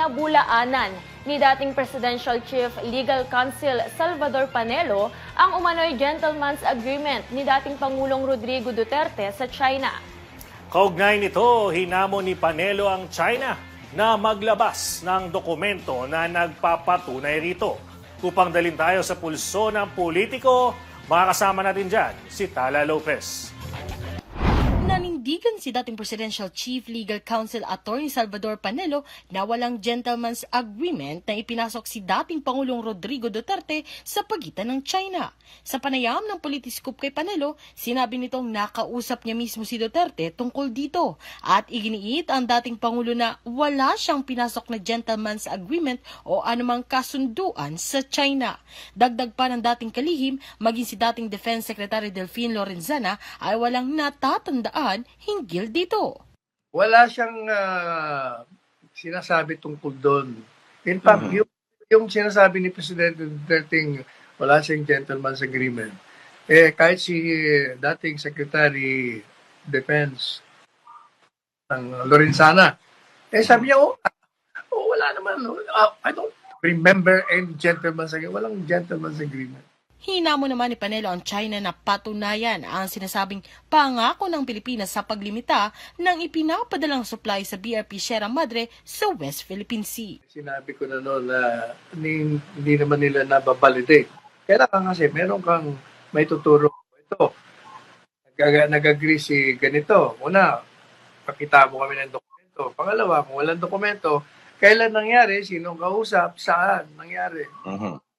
pinabulaanan ni dating Presidential Chief Legal Counsel Salvador Panelo ang umano'y gentleman's agreement ni dating Pangulong Rodrigo Duterte sa China. Kaugnay nito, hinamo ni Panelo ang China na maglabas ng dokumento na nagpapatunay rito. Upang dalin tayo sa pulso ng politiko, makakasama natin dyan si Tala Lopez. Nanindigan si dating Presidential Chief Legal Counsel Attorney Salvador Panelo na walang gentleman's agreement na ipinasok si dating Pangulong Rodrigo Duterte sa pagitan ng China. Sa panayam ng Politiscoop kay Panelo, sinabi nitong nakausap niya mismo si Duterte tungkol dito at iginiit ang dating Pangulo na wala siyang pinasok na gentleman's agreement o anumang kasunduan sa China. Dagdag pa ng dating kalihim, maging si dating Defense Secretary Delphine Lorenzana ay walang natatandaan hinggil dito. wala siyang ah, sinasabi tungkol doon. In fact, yung, yung sinasabi ni Presidente Duterte, wala siyang gentleman's agreement. Eh, kahit si dating Secretary Defense ng Lorenzana, eh sabi niya, oh, oh wala naman. oh, I don't remember any gentleman's agreement. Walang gentleman's agreement. Hinamo naman ni Panelo ang China na patunayan ang sinasabing pangako ng Pilipinas sa paglimita ng ipinapadalang supply sa BRP Sierra Madre sa West Philippine Sea. Sinabi ko na noon na hindi, hindi naman nila nababalidate. Kailangan kasi meron kang may tuturo. Ito, nag- nag-agree si ganito. Una, pakita mo kami ng dokumento. Pangalawa, kung walang dokumento, kailan nangyari, sinong kausap, saan nangyari. Mhm.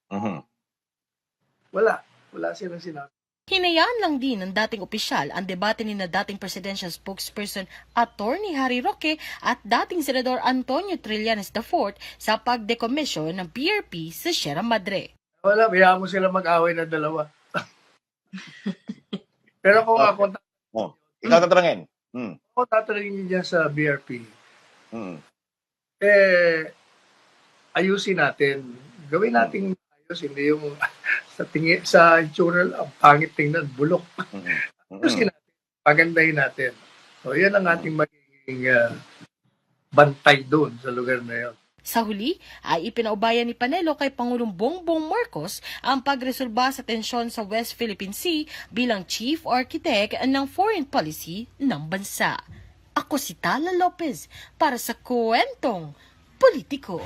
Wala. Wala silang sinabi. Hinayaan lang din ng dating opisyal ang debate ni na dating presidential spokesperson Attorney Harry Roque at dating senador Antonio Trillanes IV sa pagdekomisyon ng BRP sa Sierra Madre. Wala, bayaan mo sila mag-away na dalawa. Pero kung Okay. ako, Oh. Ikaw tatanungin. Hmm. ako tatanungin niyo dyan sa BRP, Hmm. eh, ayusin natin. Gawin natin ayos, hindi yung sa tingin, sa itsura, ang pangit tingnan, bulok. Mhm. Ayusin natin, pagandahin natin. So, yan ang ating magiging ah, bantay doon sa lugar na yun. Sa huli ay ipinaubayan ni Panelo kay Pangulong Bongbong Marcos ang pagresolba sa tensyon sa West Philippine Sea bilang Chief Architect ng Foreign Policy ng bansa. Ako si Tala Lopez para sa Kwentong Politiko.